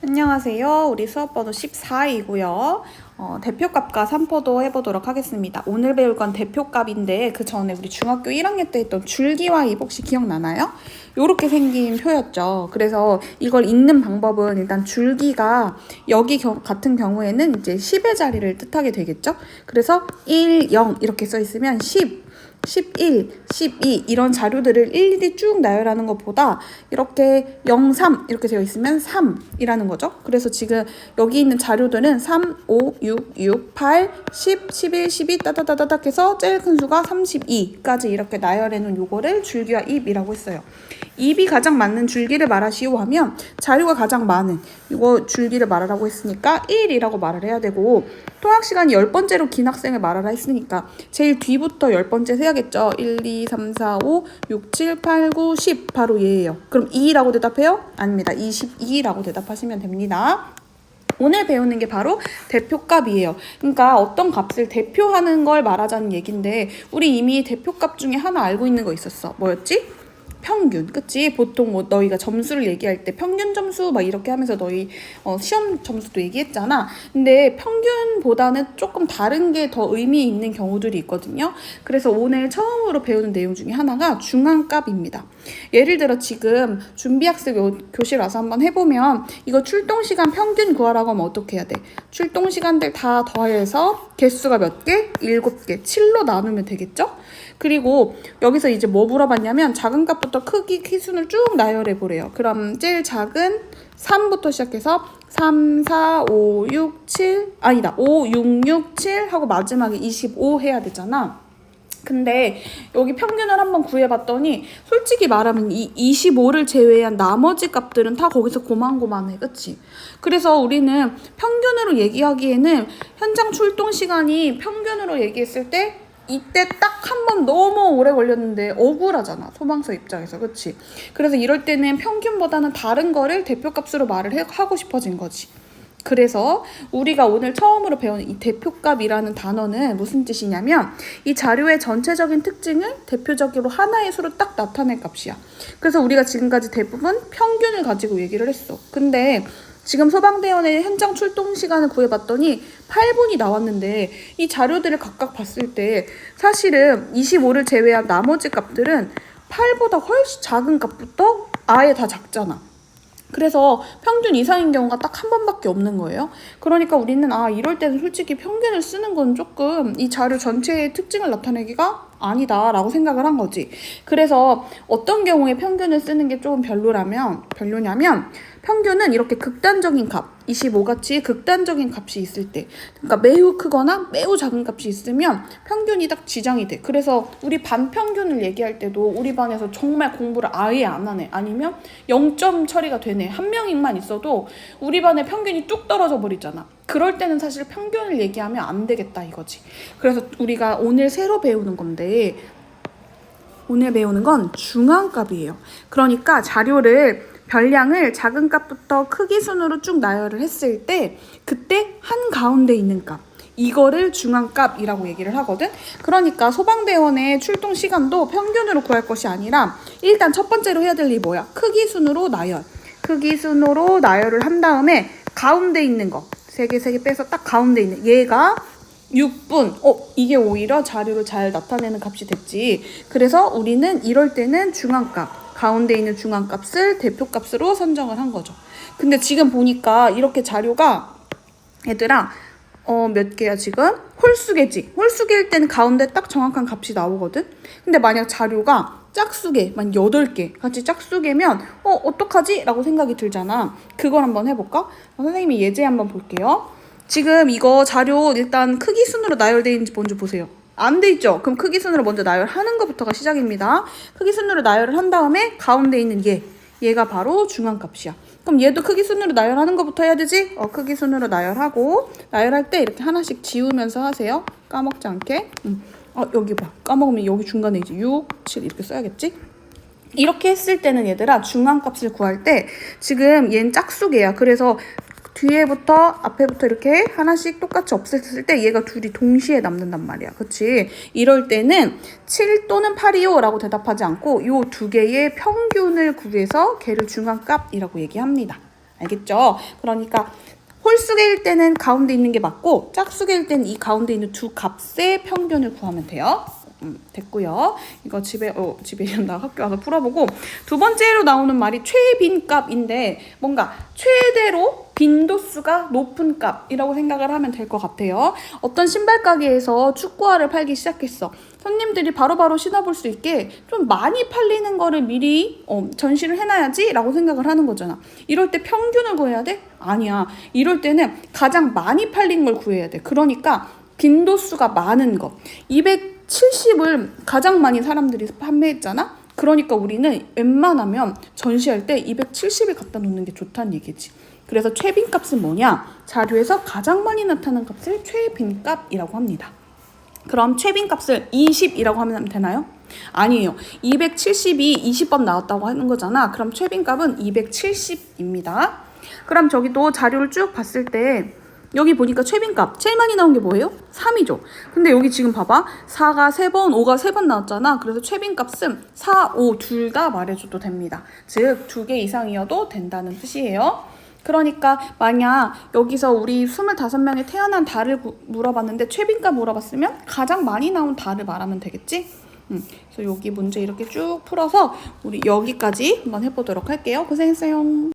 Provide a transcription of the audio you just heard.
안녕하세요. 우리 수업 번호 14이고요. 어, 대표값과 산포도 해보도록 하겠습니다. 오늘 배울 건 대표값인데 그 전에 우리 중학교 1학년 때 했던 줄기와 입 혹시 기억나나요? 요렇게 생긴 표였죠. 그래서 이걸 읽는 방법은 일단 줄기가 여기 겨- 같은 경우에는 이제 10의 자리를 뜻하게 되겠죠. 그래서 1, 0 이렇게 써 있으면 10, 11, 12 이런 자료들을 일일이 쭉 나열하는 것보다 이렇게 0, 3 이렇게 되어 있으면 3이라는 거죠. 그래서 지금 여기 있는 자료들은 3, 5, 6, 6, 8, 10, 11, 12 따다다다닥 해서 제일 큰 수가 32까지 이렇게 나열해 놓은 요거를 줄기와 입이라고 했어요. 입이 가장 맞는 줄기를 말하시오 하면 자료가 가장 많은 이거 줄기를 말하라고 했으니까 1이라고 말을 해야 되고 통학 시간이 10번째로 긴 학생을 말하라 했으니까 제일 뒤부터 10번째 세야 겠죠. 1, 2, 3, 4, 5, 6, 7, 8, 9, 10 바로 얘예요. 그럼 2라고 대답해요? 아닙니다. 22라고 대답하시면 됩니다. 오늘 배우는 게 바로 대표값이에요. 그러니까 어떤 값을 대표하는 걸 말하자는 얘긴데 우리 이미 대표값 중에 하나 알고 있는 거 있었어. 뭐였지? 평균, 그치? 보통 뭐 너희가 점수를 얘기할 때 평균 점수 막 이렇게 하면서 너희 어, 시험 점수도 얘기했잖아. 근데 평균보다는 조금 다른 게 더 의미 있는 경우들이 있거든요. 그래서 오늘 처음으로 배우는 내용 중에 하나가 중앙값입니다. 예를 들어 지금 준비학습 요- 교실 와서 한번 해보면 이거 출동 시간 평균 구하라고 하면 어떻게 해야 돼? 출동 시간들 다 더해서 개수가 몇 개? 일곱 개. 7로 나누면 되겠죠? 그리고 여기서 이제 뭐 물어봤냐면 작은 값부터 크기 키순을 쭉 나열해 보래요. 그럼 제일 작은 3부터 시작해서 3, 4, 5, 6, 7 아니다. 5, 6, 6, 7 하고 마지막에 25 해야 되잖아. 근데 여기 평균을 한번 구해봤더니 솔직히 말하면 이 25를 제외한 나머지 값들은 다 거기서 고만고만해 그치? 그래서 우리는 평균으로 얘기하기에는 현장 출동 시간이 평균으로 얘기했을 때 이때 딱 한 번 너무 오래 걸렸는데 억울하잖아 소방서 입장에서 그치? 그래서 이럴 때는 평균보다는 다른 거를 대표값으로 말을 해, 하고 싶어진 거지 그래서 우리가 오늘 처음으로 배우는 이 대표값이라는 단어는 무슨 뜻이냐면 이 자료의 전체적인 특징을 대표적으로 하나의 수로 딱 나타낼 값이야. 그래서 우리가 지금까지 대부분 평균을 가지고 얘기를 했어. 근데 지금 소방대원의 현장 출동 시간을 구해봤더니 8분이 나왔는데 이 자료들을 각각 봤을 때 사실은 25를 제외한 나머지 값들은 8보다 훨씬 작은 값부터 아예 다 작잖아. 그래서 평균 이상인 경우가 딱 한 번밖에 없는 거예요. 그러니까 우리는 아 이럴 때는 솔직히 평균을 쓰는 건 조금 이 자료 전체의 특징을 나타내기가 아니다라고 생각을 한 거지. 그래서 어떤 경우에 평균을 쓰는 게 조금 별로라면 별로냐면 평균은 이렇게 극단적인 값, 25같이 극단적인 값이 있을 때, 그러니까 매우 크거나 매우 작은 값이 있으면 평균이 딱 지정이 돼. 그래서 우리 반 평균을 얘기할 때도 우리 반에서 정말 공부를 아예 안 하네. 아니면 0점 처리가 되네. 한 명만 있어도 우리 반의 평균이 뚝 떨어져 버리잖아. 그럴 때는 사실 평균을 얘기하면 안 되겠다 이거지. 그래서 우리가 오늘 새로 배우는 건데 오늘 배우는 건 중앙값이에요. 그러니까 자료를 별량을 작은 값부터 크기 순으로 쭉 나열을 했을 때 그때 한 가운데 있는 값 이거를 중앙값이라고 얘기를 하거든. 그러니까 소방대원의 출동 시간도 평균으로 구할 것이 아니라 일단 첫 번째로 해야 될 일이 뭐야? 크기 순으로 나열. 크기 순으로 나열을 한 다음에 가운데 있는 거 세 개 세 개 빼서 딱 가운데 있는 얘가 6분. 어, 이게 오히려 자료를 잘 나타내는 값이 됐지. 그래서 우리는 이럴 때는 중앙값, 가운데 있는 중앙값을 대표값으로 선정을 한 거죠. 근데 지금 보니까 이렇게 자료가 얘들아 어, 몇 개야 지금? 홀수개지. 홀수개일 때는 가운데 딱 정확한 값이 나오거든. 근데 만약 자료가 짝수개, 만 8개 같이 짝수개면 어, 어떡하지? 라고 생각이 들잖아. 그걸 한번 해볼까? 어, 선생님이 예제 한번 볼게요. 지금 이거 자료 일단 크기 순으로 나열되어 있는지 먼저 보세요. 안 돼 있죠? 그럼 크기 순으로 먼저 나열하는 것부터가 시작입니다. 크기 순으로 나열을 한 다음에 가운데 있는 얘. 얘가 바로 중앙값이야. 그럼 얘도 크기 순으로 나열하는 것부터 해야 되지? 어, 크기 순으로 나열하고 나열할 때 이렇게 하나씩 지우면서 하세요. 까먹지 않게. 음. 어, 여기 봐. 까먹으면 여기 중간에 이제 6, 7 이렇게 써야겠지? 이렇게 했을 때는 얘들아 중앙값을 구할 때 지금 얘는 짝수개야. 그래서 뒤에부터 앞에부터 이렇게 하나씩 똑같이 없앴을 때 얘가 둘이 동시에 남는단 말이야. 그치? 이럴 때는 7 또는 8이요 라고 대답하지 않고 요두 개의 평균을 구해서 걔를 중앙값이라고 얘기합니다. 알겠죠? 그러니까 홀수계일 때는 가운데 있는 게 맞고 짝수계일 때는 이 가운데 있는 두 값의 평균을 구하면 돼요. 음, 됐고요. 이거 집에 어 집에 나 학교 와서 풀어보고 두 번째로 나오는 말이 최빈값인데 뭔가 최대로 빈도수가 높은 값이라고 생각을 하면 될 것 같아요. 어떤 신발 가게에서 축구화를 팔기 시작했어. 손님들이 바로바로 신어볼 수 있게 좀 많이 팔리는 거를 미리 어, 전시를 해놔야지 라고 생각을 하는 거잖아. 이럴 때 평균을 구해야 돼? 아니야. 이럴 때는 가장 많이 팔린 걸 구해야 돼. 그러니까 빈도수가 많은 거. 270을 가장 많이 사람들이 판매했잖아? 그러니까 우리는 웬만하면 전시할 때 270을 갖다 놓는 게 좋다는 얘기지. 그래서 최빈값은 뭐냐? 자료에서 가장 많이 나타나는 값을 최빈값이라고 합니다. 그럼 최빈값을 20이라고 하면 되나요? 아니에요. 270이 20번 나왔다고 하는 거잖아. 그럼 최빈값은 270입니다. 그럼 저기도 자료를 쭉 봤을 때 여기 보니까 최빈값 제일 많이 나온 게 뭐예요? 3이죠. 근데 여기 지금 봐봐. 4가 3번, 5가 3번 나왔잖아. 그래서 최빈값은 4, 5 둘 다 말해줘도 됩니다. 즉, 두 개 이상이어도 된다는 뜻이에요. 그러니까 만약 여기서 우리 25명의 태어난 달을 구- 물어봤는데 최빈값 물어봤으면 가장 많이 나온 달을 말하면 되겠지? 음, 그래서 여기 문제 이렇게 쭉 풀어서 우리 여기까지 한번 해보도록 할게요. 고생했어요.